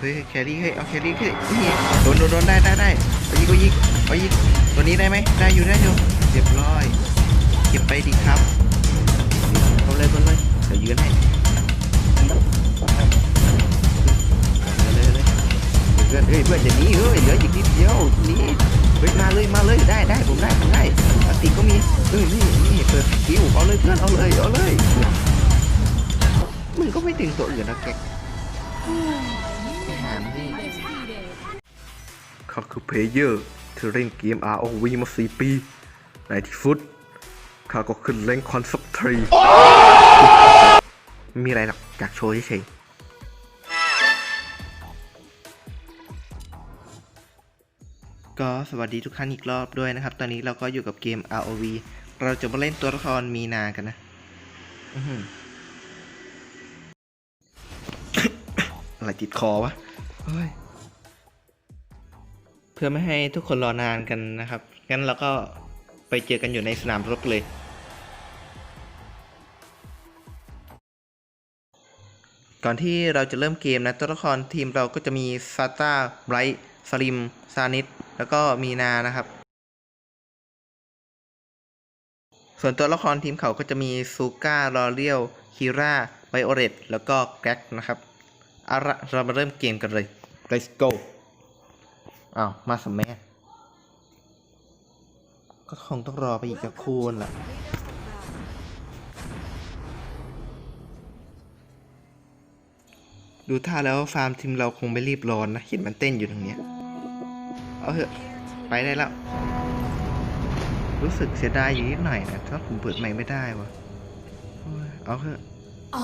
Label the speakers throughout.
Speaker 1: เฮ้ยแครี่เฮ้ยเอาแครี่เฮ้ยนี่โดนโดนโดนได้ได้ได้เอายิงก็ยิงเอายิงตัวนี้ได้ไหมได้อยู่ได้อยู่เรียบร้อยเก็บไปดีครับเอาเลยเอาเลยเดี๋ยวยืนให้เอาเลยเอาเลยเพื่อนเฮ้ยเพื่อนอย่าหนีเฮ้ยเหลืออีกนิดเดียวนี่เฮ้ยมาเลยมาเลยได้ได้ผมได้ผมได้ติก็มีเอ้ยนี่นี่เปิดสกิลเอาเลยเพื่อนเอาเลยเอาเลยมึงก็ไม่ถึงตัวอื่นนะแกามดิข้าคือเพลเยอร์ที่เล่นเกม ROV มาสี่ปี ในที่สุดข้าก็ขึ้นเล่นคอนสัปทรีมีอะไรหรอกอยากโชว์เฉยก็สวัสดีทุกท่านอีกรอบด้วยนะครับ ตอนนี้เราก็อยู่กับเกม ROV เราจะมาเล่นตัวละครมีนากันนะอะไรติดคอวะ เฮ้ยเพื่อไม่ให้ทุกคนรอนานกันนะครับ งั้นเราก็ไปเจอกันอยู่ในสนามรบเลย ก่อนที่เราจะเริ่มเกมนะ ตัวละครทีมเราก็จะมีซาต้าไบรท์สลิม ซานิสแล้วก็มีนานะครับ ส่วนตัวละครทีมเขาก็จะมีซูก้าลอเรียลคีร่าไบโอเรตแล้วก็แกร็กนะครับเอาละเรามาเริ่มเกมกันเลย let's go อ้าว มาสมแม่ก็คงต้องรอไปอีกสักครู่นั่ะดูท่าแล้วฟาร์มทีมเราคงไม่รีบร้อนนะ เห็นมันเต้นอยู่ตรงเนี้ย เอาเถอะ ไปได้แล้ว รู้สึกเสียดายอยู่นิดหน่อยนะถ้าผมเปิดใหม่ไม่ได้วะเอาเถอะ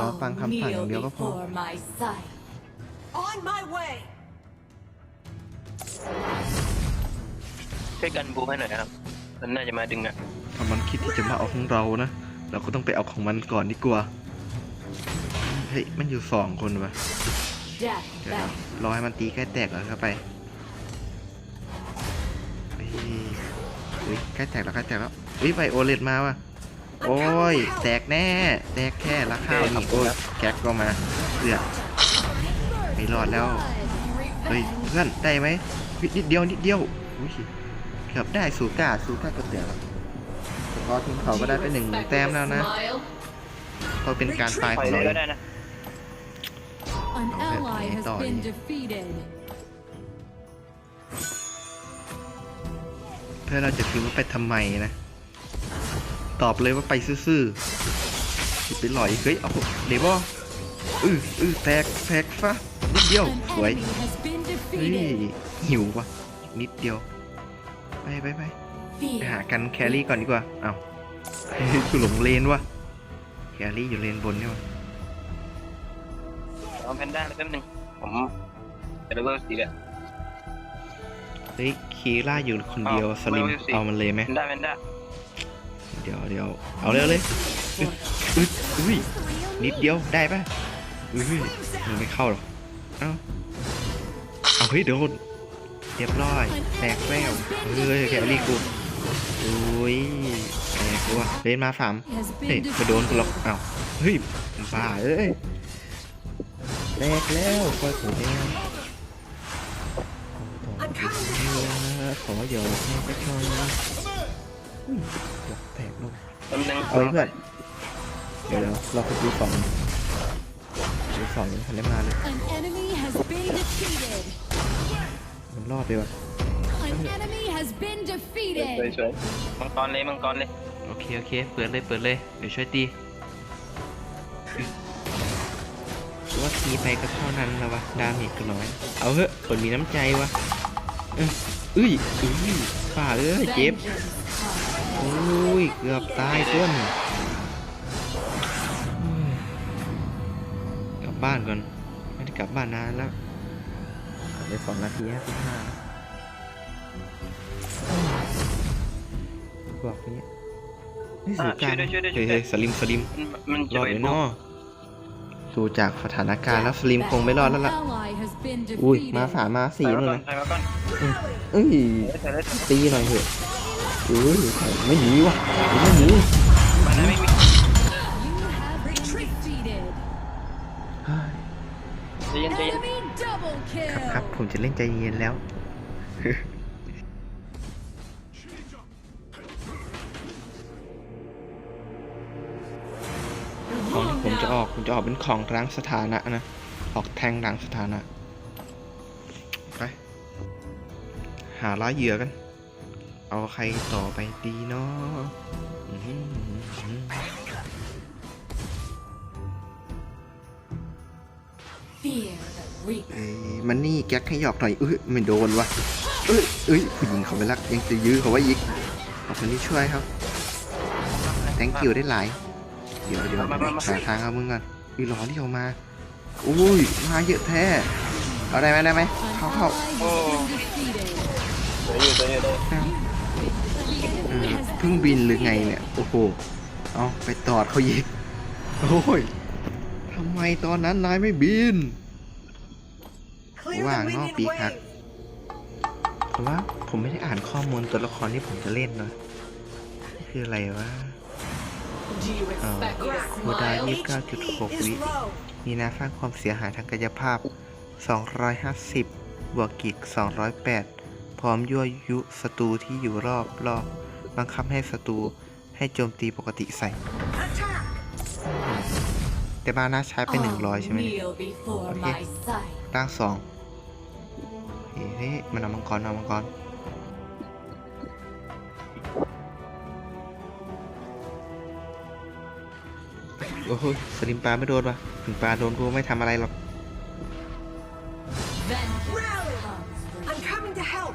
Speaker 1: รอฟังคำสั่งอย่างเดียวก็พอ
Speaker 2: ช่วยกันบูให้หน่อยนะครับ มันน่าจะมาดึงอะ
Speaker 1: ถ้ามันคิดที่จะมาเอาของเรานะ เราก็ต้องไปเอาของมันก่อนดีกว่า เฮ้ย มันอยู่สองคนวะ
Speaker 3: Death
Speaker 1: เดี๋ยว
Speaker 3: back.
Speaker 1: ๆรอให้มันตีใกล้แตกก่อนเข้าไปเฮ้ยเฮ้ยใกล้แตกแล้วใกล้แตกแล้วเฮ้ยไวโอเลตมาว่ะ โอ้ย แตกแน่ แตกแค่ละข้าวนี่โอ้ยแก๊กก็มาเสือกไม่รอดแล้ว เฮ้ยเพื่อนได้ไหมนิดเดียวนิดเดียวอุ้ย เกือบได้สูก้าสูก้าก็เสียแล้วพอทีมเขาก็ได้ไปหนึ่งแต้มแล้วนะ
Speaker 3: Smile.
Speaker 1: เพราะเป็นการตาย
Speaker 2: ป
Speaker 1: ข
Speaker 2: ล่
Speaker 1: อ
Speaker 2: อย
Speaker 1: ง
Speaker 2: เล
Speaker 1: เรา
Speaker 2: ยก็ได้นะ
Speaker 3: An
Speaker 1: Okay,
Speaker 3: ally has
Speaker 1: ต่อ
Speaker 3: been
Speaker 1: นี่
Speaker 3: defeated.
Speaker 1: เพื่อเราจะพิมพ์ว่าไปทำไมนะ ตอบเลยว่าไปซื่อๆคิดไปหลอย เฮ้ย เอาเดบออืออือแตกแตกซะนิดเดียว
Speaker 3: An
Speaker 1: สวย
Speaker 3: enemy has been
Speaker 1: เฮ้ย
Speaker 3: defeated.
Speaker 1: หิววะนิดเดียว ไปไปไปไปหา
Speaker 3: Fear.
Speaker 1: กันแครี่ก่อนดีกว่า เอาเฮ้ยกูหลงเลนวะแครี่อยู่เลนบนนี่วะ
Speaker 2: เอาแพนด้าแล้วแป๊บนึงผมจะเลเวลสี่แล้ว
Speaker 1: เฮ้ยคีร่าอยู่คนเดียว
Speaker 2: เอา
Speaker 1: สลิม
Speaker 2: ไม่เอาสิ
Speaker 1: เอามันเลยไหม
Speaker 2: แพนด้าแพนด้า
Speaker 1: เดี๋ยวเดี๋ยวเอาเร็วเลยอึดอึดอุ้ยนิดเดียวได้ปะอุ้ยมันไม่เข้าหรอกเอ้าเอาเฮ้ยโดน เรียบร้อย แตกแล้วเฮ้ยแครี่กูอุ้ยแตกกูว่ะเล่นมาสามเฮ้ยไปโดนกูหรอกเอ้าเฮ้ยบ้าเอ้ยแตกแล้วคอยผมเองขอหยอกให้สักหน่อยอุ้ยหยอกแตกลงเอาเพื่อนเดี๋ยวเดี๋ยวเราไปดูสองดูสองยังทันได้มาเลย มันรอดไปว่ะ
Speaker 3: An enemy has been
Speaker 2: สวย
Speaker 3: defeated.
Speaker 2: สวยมังกรเลยมังกรเลย
Speaker 1: โอเคโอเคเปิดเลยเปิดเลยเดี๋ยวช่วยตีว่าตีไปก็เท่านั้นแล้ววะดาเมจก็น้อย เอาเถอะคนมีน้ำใจวะเอ้ยอุ้ยอุ้ยป่าเอ้ยเจ็บ
Speaker 3: Vengeance comes.
Speaker 1: อุ้ยเกือบตายต้นอืมกลับบ้านก่อนไม่ได้กลับบ้านนานแล้ว เหลือสองนาทีห้าสิบห้าบอกนี้นี่สู
Speaker 2: อะ
Speaker 1: การ
Speaker 2: ช่วยด้วยช่วยด้วยช่วยด้วย
Speaker 1: เฮ้ยเฮ้ยสลิมสลิม
Speaker 2: มันมัน
Speaker 1: ร
Speaker 2: จะ
Speaker 1: อด
Speaker 2: ไป
Speaker 1: เลย
Speaker 2: บู
Speaker 1: เนาะดูจากสถานการณ์แล้วสลิมคงไม่รอดแล้ว
Speaker 3: An
Speaker 1: ล่ะ
Speaker 3: ally has been
Speaker 1: อุ้ย
Speaker 3: defeated.
Speaker 1: มาสามมาสี่
Speaker 2: ใส่
Speaker 1: นู่
Speaker 2: มานก่อน
Speaker 1: นะ
Speaker 2: ใส่มาก่อน
Speaker 1: เอ้ย
Speaker 2: ใส่เลย
Speaker 1: ตีหน่อยเถอะอุ้ยไม่หนีวะไม่หนี ผมจะเล่นใจเย็นแล้ว ของที่ผมจะออกผมจะออกเป็นของร้างสถานะนะ ออกแทงร้างสถานะ ไป หาล่าเหยื่อกัน เอาใครต่อไปดีเนาะ
Speaker 3: Fear the reaper.
Speaker 1: เอ้มันนี่แก๊กให้หยอกหน่อยเอ้ยไม่โดนวะเอ้ยเอ้ยผู้หญิงเขาไปรักยังจะยื้อเขาไว้อีกขอบคนที่ช่วยครับ thank you ได้หลาย เดี๋ยวเดี๋ยวหาทางเอามึงก่อนอีหลอที่เอามาอุ้ยมาเยอะแท้เอาได้ไหมได้ไหมเข้าเข้าเอ
Speaker 3: The
Speaker 1: อ
Speaker 3: enemy has
Speaker 1: เพิ่งบินหรือไงเนี่ยโอ้โหเอาไปตอดเขายิกโอ้ยทำไมตอนนั้นนายไม่บิน
Speaker 4: Clear
Speaker 1: Wow,
Speaker 4: the
Speaker 1: no,
Speaker 4: minion
Speaker 1: big
Speaker 4: way.
Speaker 1: hack. เพราะว่าผมไม่ได้อ่านข้อมูลตัวละครที่ผมจะเล่นเนาะคืออะไรวะ
Speaker 5: Do you
Speaker 1: Oh.
Speaker 5: expect me to
Speaker 4: Ground.
Speaker 1: Would I
Speaker 5: smile?
Speaker 1: leave-
Speaker 4: HP is
Speaker 1: weak.
Speaker 4: low.
Speaker 1: มีนาสร้างความเสียหายทางกายภาพ 250 บวกกิก208 พร้อมยั่วยุศัตรูที่อยู่รอบรอบบังคับให้ศัตรูให้โจมตีปกติใส่ แต่บานาใช้ไป100 ใช่ไหมเนี่ย
Speaker 5: Kneel before
Speaker 1: Okay.
Speaker 5: my sight.
Speaker 1: ร่างสอง เฮ้ยเฮ้ยมันเอามังกรเอามังกรโอ้โหสลิมปลาไม่โดนวะถึงปลาโดนกูไม่ทำอะไรหรอก
Speaker 5: Vengeance
Speaker 4: Rally.
Speaker 5: comes for
Speaker 4: I'm coming to help.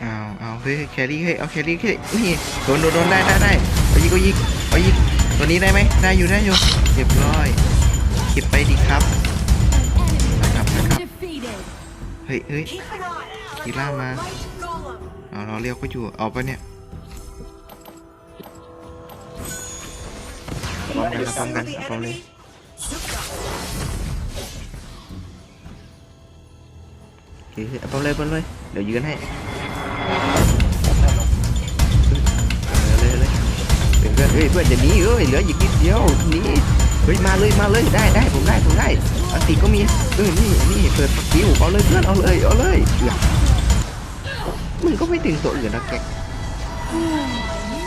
Speaker 1: เอาเอาเฮ้ยแครี่เฮ้ยเอาแครี่เฮ้ยนี่โดนโดนโดนได้ได้ได้เอายิงเอายิงเอายิงตัวนี้ได้ไหมได้อยู่ได้อยู่เรียบร้อยคิดไปดีครับ ฮ้ยเฮ้ย
Speaker 4: Keep an eye.
Speaker 1: Gila,
Speaker 4: on
Speaker 1: ma.
Speaker 4: our light golem.
Speaker 1: เอาเราเรียกก็อยู่เอาไปเนี่ยพร้อมกันพร้อมกันพร้อมเลย
Speaker 4: enemy. Zuka.
Speaker 1: โอเคเอาไปเลยไปเลยเดี๋ยวยืนให้เลยเลยเพื่อนเฮ้ยเพื่อนจะหนีเอ้ยเหลืออีกนิดเดียวหนีเฮ้ยมาเลยมาเลยได้ได้ผมได้ผมได้ อันติก็มีเออนี่นี่เปิดสกิลเอาเลยเพื่อนเอาเลยเอาเลยเอือกมึงก็ไม่ดึงตัวอื่นนะแก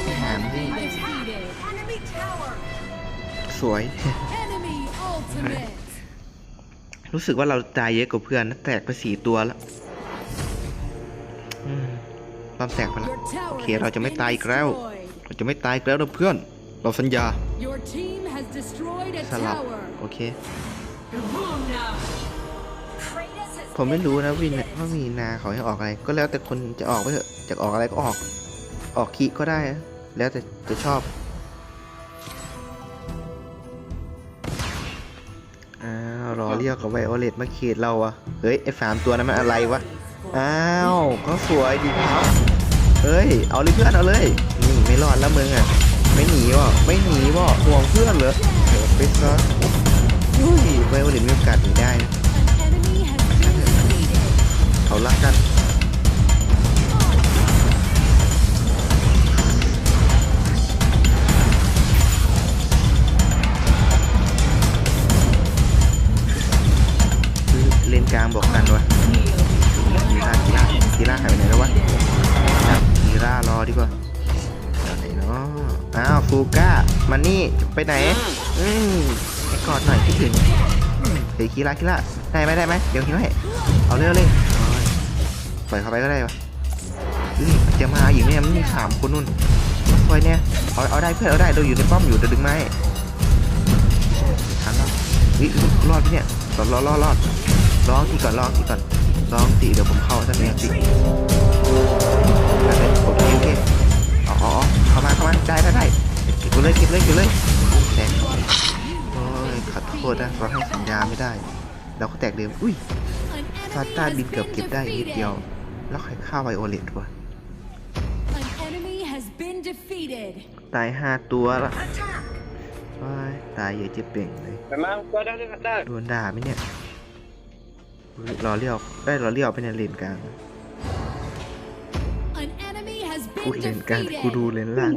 Speaker 1: ไปหามดิ
Speaker 3: Defeated.
Speaker 4: Enemy tower.
Speaker 1: สวย
Speaker 3: Enemy ultimate.
Speaker 1: รู้สึกว่าเราตายเยอะกว่าเพื่อนนะแตกไปสี่ตัวแล้วอืมความแตกไปแล้ว
Speaker 3: Your tower
Speaker 1: โอเค
Speaker 3: has
Speaker 1: เราจะไม่
Speaker 3: been
Speaker 1: ตายอีกแล้ว
Speaker 3: destroyed.
Speaker 1: เราจะไม่ตายอีกแล้วนะเพื่อน เราสัญญา
Speaker 3: Your team has destroyed a
Speaker 1: สลับ
Speaker 3: tower.
Speaker 1: โอเค ผมไม่รู้นะวินว่ามีนาเขาให้ออกอะไร ก็แล้วแต่คนจะออกไปเถอะจะออกอะไรก็ออก ออกคีก็ได้นะแล้วแต่จะชอบอ้าวรอเรียกกับไวโอเลตมาเขตเราอะเฮ้ยไอ้สามตัวนั้นมันอะไรวะ อ้าวก็สวยดีครับเฮ้ย เอาเลยเพื่อนเอาเลยนี่ไม่รอดแล้วมึงอะไม่หนีวะไม่หนีวะห่วงเพื่อนเหรอเดี๋ยวไปซะ อุ้ยไวโอเลตมีโอกาสหนีได้เขารักกันเลนกลางบอกกันวะ
Speaker 5: Kneel
Speaker 1: กีฬากีฬากีฬาหายไปไหนแล้ววะกีฬารอดีกว่าไหนเนาะอ้าวฟูก้ามานี่ไปไหน อืม กอดหน่อยคิดถึงเฮ้ยกีฬากีฬาได้ไหมได้ไหมเดี๋ยวคิดให้เอาเร็วเลยปล่อยเข้าไปก็ได้ปะจะมาอีกเนี่ยมันมีสามคนนู่นคอยเนี่ยเอาเอาได้เพื่อนเอาได้เราอยู่ในป้อมอยู่เดี๋ยวดึงไม้ทันแล้วเฮ้ยรอดเนี่ยรอดรอดรอดรอดร้องทีก่อนร้องทีก่อนร้องทีเดี๋ยวผมเข้าท่านเองสิโอเคโอเคอ๋อเข้ามาเข้ามาได้ได้ได้เก็บเลยเก็บเลยเก็บเลย โทษนะเราให้สัญญาไม่ได้ เราก็แตกเดิมอุ้ยซาต้าบินเกือบเก็บได้นิดเดียว แล้วใครฆ่าไวโอเลตวะตายห้าตัวละ
Speaker 4: attack.
Speaker 1: โอ้ยตายเยอะจะเปล่งเลย
Speaker 2: มาก็ได้ได้ได้
Speaker 1: โดนด่าไหมเนี่ยรอเลี้ยวได้รอเลี้ยวไปในเลนกลางกูเลนกลางกูดูเลนล่าง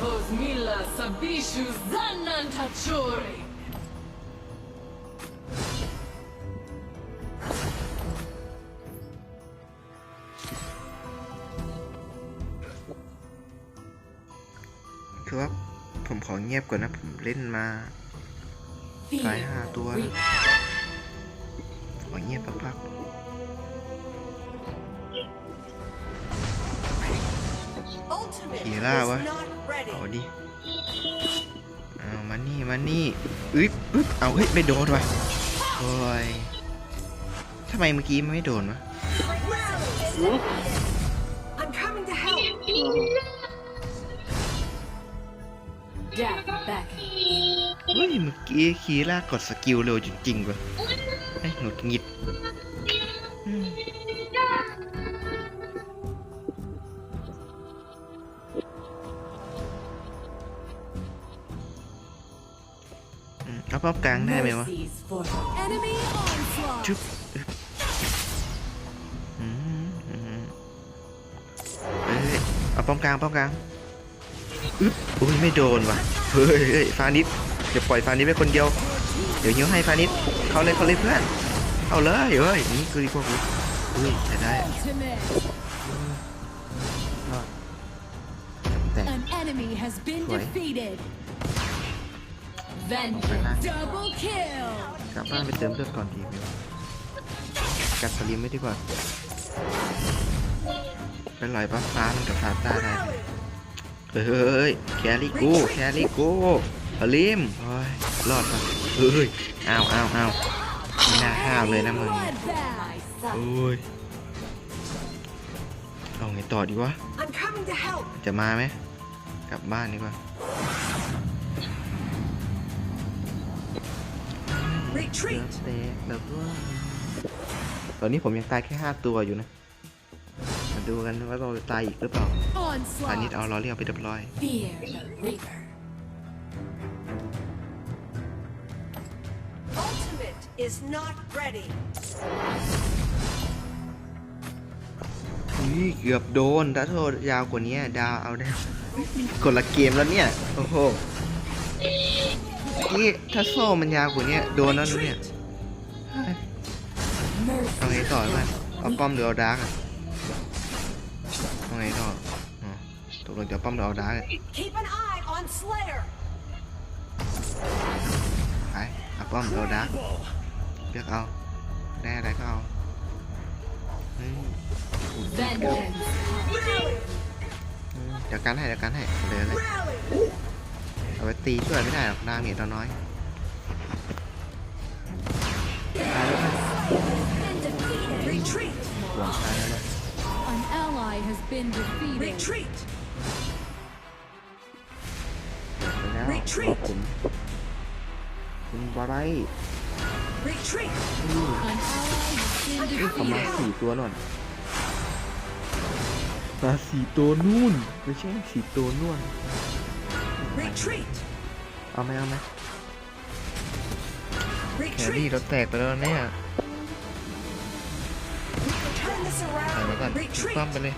Speaker 5: Hos mila sabishu zanan tachori.
Speaker 1: Club ผมขอเงียบก่อนนะ ผมเล่นมา
Speaker 5: หา
Speaker 1: ย
Speaker 5: ห้าตัว
Speaker 1: ขอเงียบพักๆ
Speaker 4: ผี
Speaker 1: ล่า
Speaker 4: วะ not
Speaker 1: ๆ
Speaker 4: ready.
Speaker 1: เอาดิเอามานี่มานี่อึ๊บอึ๊บเอาเฮ้ยไม่โดนว่ะโอ้ยทำไมเมื่อกี้มันไม่โดนวะ
Speaker 4: I'm coming to help.
Speaker 5: Death beckons.
Speaker 1: เฮ้ยเมื่อกี้คีร่ากดสกิลเร็วจริงๆว่ะไอ้ยหงุดหงิด เอาป้อมกลางได้ไหมวะ
Speaker 5: Mercies for the
Speaker 3: Enemy onslaught.
Speaker 1: จุ๊บอึ๊บอืมอืมเอ้ยเอาป้อมกลางป้อมกลางอึ๊บอุ้ยไม่โดนว่ะเฮ้ยเฮ้ยฟานิสอย่าปล่อยฟานิสไว้คนเดียว เดี๋ยวยิ้วให้ฟานิสเขาเลยเขาเลยเพื่อนเอาเลยเฮ้ยนี่คือดีกว่ากูอุ้ยใช้ได้
Speaker 3: Ultimate.
Speaker 1: แต่
Speaker 3: An enemy has been
Speaker 1: Tuổi.
Speaker 3: defeated.
Speaker 5: vengeance.
Speaker 3: Double kill.
Speaker 1: กลับบ้านไปเติมเลือดก่อนดีไหมวะกัดสลิมไม่ดีกว่าเป็นรอยป้าฟ้ามันกับฟาต้าได้ไหมเฮ้ยเฮ้ยแครี่กูแครี่กูสลิมโอ้ยรอดปะเฮ้ยอ้าวอ้าวอ้าวไม่น่าห้าวเลยนะมึง
Speaker 3: Bloodbath.
Speaker 5: My son.
Speaker 1: โอ้ยเอาไงต่อดีวะ
Speaker 4: I'm coming to help.
Speaker 1: จะมาไหมกลับบ้านดีกว่า
Speaker 4: Retreat.
Speaker 1: เตะแล้วก็ตอนนี้ผมยังตายแค่ห้าตัวอยู่นะ มาดูกันว่าเราจะตายอีกหรือเปล่าอันนี้
Speaker 3: Onslaught.
Speaker 1: เอาล้อเรียกไปเรียบร้อย
Speaker 5: Fear the reaper.
Speaker 4: Ultimate is not ready.
Speaker 1: อุ้ยเกือบโดนถ้าโทษยาวกว่านี้ดาวเอาได้คนละเกมแล้วเนี่ย โอ้โห นี่ถ้าโซ่มันยาวกว่านี้โดนแล้วนะเนี่ยเอาไงต่อมันเอาป้อมหรือเอาดาร์กอะเอาไงต่ออ๋อตกลงจะป้อมหรือเอาดาร์กไปเอาป้อมหรือเอาดาร์กเลือกเอาได้อะไรก็เอาเดี๋ยวกันให้เดี๋ยวกันให้เดี๋ยวเลย เอาไปตีช่วยไม่ได้หรอกดาเมจเราน้อยตายแล้วนะ
Speaker 4: Retreat.
Speaker 1: ห่วงตายแล้วนะ
Speaker 3: An ally has been defeated.
Speaker 4: Retreat.
Speaker 1: ไปแล้ว
Speaker 4: Retreat
Speaker 1: รอคุณคุณบาไร
Speaker 4: Retreat.
Speaker 3: An ally has been
Speaker 1: เอ้ยเขามา
Speaker 3: defeated.
Speaker 1: สี่ตัวหน่อยมาสี่ตัวนู่นไม่ใช่สี่ตัวนู่น
Speaker 4: Retreat.
Speaker 1: เอาไหมเอาไหมแครี่
Speaker 4: Retreat.
Speaker 1: เราแตกไปแล้วเนี่ย
Speaker 4: Turn this
Speaker 1: ใส่ไว้ก่อน
Speaker 4: around.
Speaker 1: ทิ้งป้อม
Speaker 4: Retreat.
Speaker 1: ไปเลย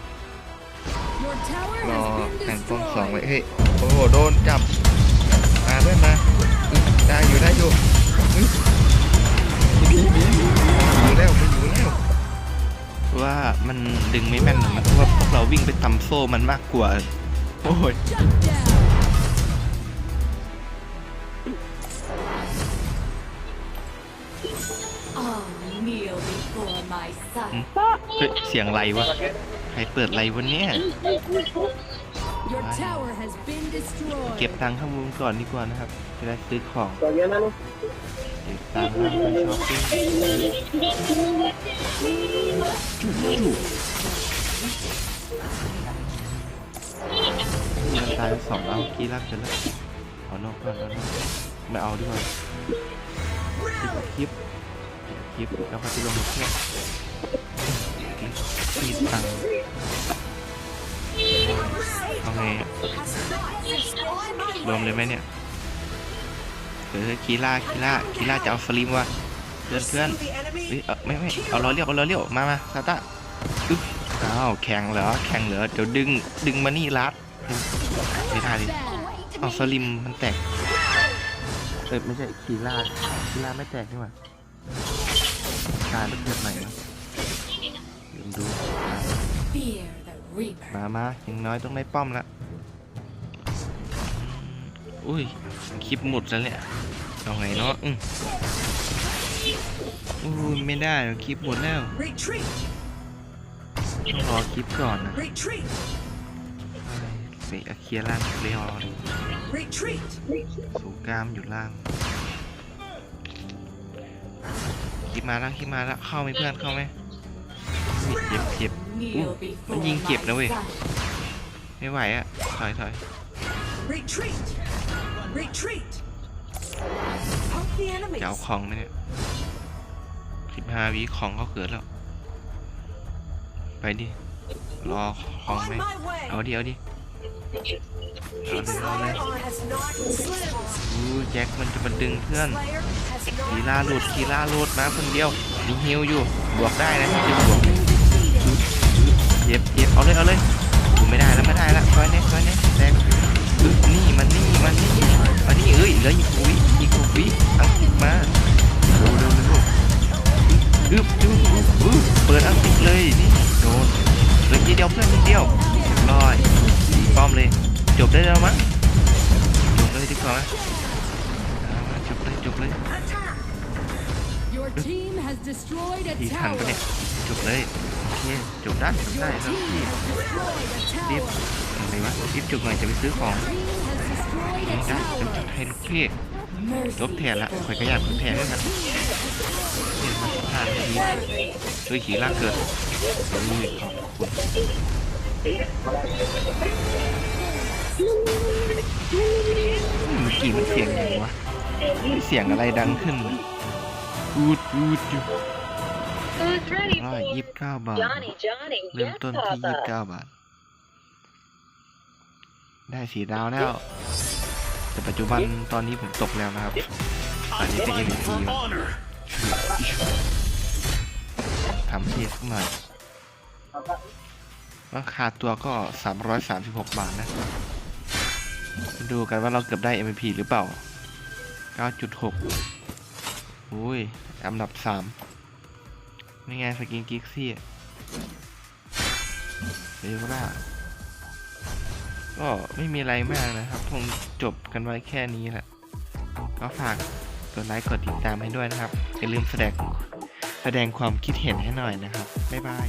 Speaker 3: Your tower
Speaker 1: รอ
Speaker 3: has
Speaker 1: แข่ง
Speaker 3: been
Speaker 1: ป้อมสองไว้
Speaker 3: destroyed.
Speaker 1: เฮ้ยโอ้โหโดนจับมาเพื่อนมาอื้อได้อยู่ได้อยู่อื้อหนีหนีหนีอยู่แล้วไม่อยู่แล้วว่ามันดึงไม่แม่นหรอกมันเพราะว่าพวกเราวิ่งไปตำโซ่มันมากกว่าโอ้ย
Speaker 5: I'll kneel before my son.
Speaker 1: เฮ้ยเสียงไรวะ ใครเปิดไรวะเนี่ย
Speaker 3: Your tower has been destroyed.
Speaker 1: เก็บตังค์ข้างบนก่อนดีกว่านะครับจะได้ซื้อของเก็บตังค์แล้วไปช้อปปิ้งจุ๊บจุ๊บมันตายไปสองแล้วกี้รักจะแล้วเอานอกก่อนเอานอกไม่เอาดีกว่าคลิปคลิป คลิปแล้วก็จะลงมาเพื่อนมีตังค์เอาไงอะ
Speaker 4: Has not destroyed my
Speaker 1: รวมเลยไหมเนี่ยเออคีล่าคีล่าคีล่าจะเอาสลิมว่ะเพื่อนเพื่อนเฮ้ยเอไม่ไม่เอาล้อเลี้ยวเอาล้อเลี้ยวมามาซาต้าอึ๊บอ้าวแข่งเหรอแข่งเหรอเดี๋ยวดึงดึงมานี่รัดไม่ได้ดิเอาสลิมมันแตกเอ้ยไม่ใช่คีล่าคีล่าไม่แตกนี่หว่า ตายแล้วเกิดใหม่นะลืมดู
Speaker 5: Fear the reaper.
Speaker 1: มามาอย่างน้อยต้องได้ป้อมละอืมอุ้ย คลิปหมดแล้วเนี่ย เอาไงเนาะอืมอุ้ยไม่ได้หรอกคลิปหมดแล้ว
Speaker 4: Retreat.
Speaker 1: ต้องรอคลิปก่อนนะ
Speaker 4: Retreat.
Speaker 1: เสียเคลียร์ล่างเรียว
Speaker 4: Retreat.
Speaker 1: สูงกล้ามอยู่ล่าง คลิปมาแล้วคลิปมาแล้วเข้าไหมเพื่อนเข้าไหมอุ๊ยเจ็บเจ็บ
Speaker 5: Kneel
Speaker 1: Ooh,
Speaker 5: before
Speaker 1: nó nhìn kịp
Speaker 5: my
Speaker 1: đâu vậy?
Speaker 5: son.
Speaker 1: ไม่ไหวอะถอยถอย
Speaker 4: Retreat. Retreat. Poke the
Speaker 1: จะ
Speaker 4: enemies.
Speaker 1: เอาของไหมเนี่ยสิบห้าวิของเขาเกิดแล้ว ไปดิรอของไหม
Speaker 4: On my way.
Speaker 1: เอาดิเอาดิ เอาเลย
Speaker 4: This
Speaker 1: เอาเลย
Speaker 4: ally has not slipped.
Speaker 1: อู้แจ็คมันจะมาดึงเพื่อน
Speaker 4: Slayer has
Speaker 1: คี
Speaker 4: not
Speaker 1: ล่าหลุดคีล่าหลุดมาคนเดียวมีฮิวอยู่ บวกได้นะจะบวกเจ็บเจ็บเอาเลยเอาเลยกูไม่ได้แล้วไม่ได้แล้วซอยเนี้ยซอยเนี้ยแดงอึ๊บนี่มันนี่มันนี่อันนี้เอ้ยเหลืออีกวิอีกวิอังกฤษมาเร็วเร็วเร็วอึ๊บอึ๊บอึ๊บอึ๊บเปิดอังกฤษเลยนี่โดนเหลือทีเดียวเพื่อนทีเดียวร้อยตี ป้อมเลย จบได้แล้วมั้งจบเลยดีกว่ามั้ยเอามาจบเลยจบเลย
Speaker 4: attack.
Speaker 3: Your team has destroyed a
Speaker 1: ทีทัน
Speaker 3: tower.
Speaker 1: ปะเนี่ยจบเลยโอเคจบได้จบได้
Speaker 3: Your
Speaker 1: แล้ว
Speaker 3: team
Speaker 1: พี่
Speaker 3: has destroyed a
Speaker 1: รีบ
Speaker 3: tower.
Speaker 1: อะไรวะรีบจบหน่อยจะไปซื้อของ
Speaker 3: Team has destroyed
Speaker 1: ไม่
Speaker 3: a
Speaker 1: ได้จบ
Speaker 3: tower.
Speaker 1: ให้ลูกพี่
Speaker 5: Mercy
Speaker 1: ลบแทนละข่อยก็อยากลบแทนด้วยกันเนี่ยมาผ่านดีด้วยขี่ล่างเกิดโอ้ยขอบคุณอืม เมื่อกี้มันเสียงอย่างวะเสียงอะไรดังขึ้นอูดอูดอยู่
Speaker 6: Who's ready
Speaker 1: ร้อย
Speaker 6: for
Speaker 1: ยี่สิบเก้าบาท
Speaker 6: Johnny? Johnny,
Speaker 1: เริ่ม
Speaker 6: yes,
Speaker 1: ต้นที่ยี่สิบ
Speaker 6: Papa.
Speaker 1: เก้าบาท ได้สีดาวแล้ว แต่ปัจจุบันตอนนี้ผมตกแล้วนะครับตอนนี้เป็น MVP ทำเทียสักหน่อย ราคาตัวก็ 336 บาทนะมาดูกันว่าเราเกือบได้ MVP หรือเปล่า 9.6 อุ้ย อันดับ 3 นี่ไงสกินกิกซี่เรเวล่าก็ไม่มีอะไรมากนะครับคงจบกันไว้แค่นี้แหละ ก็ฝากกดไลค์กดติดตามให้ด้วยนะครับ อย่าลืมแสดงแสดงความคิดเห็นให้หน่อยนะครับ บ๊ายบาย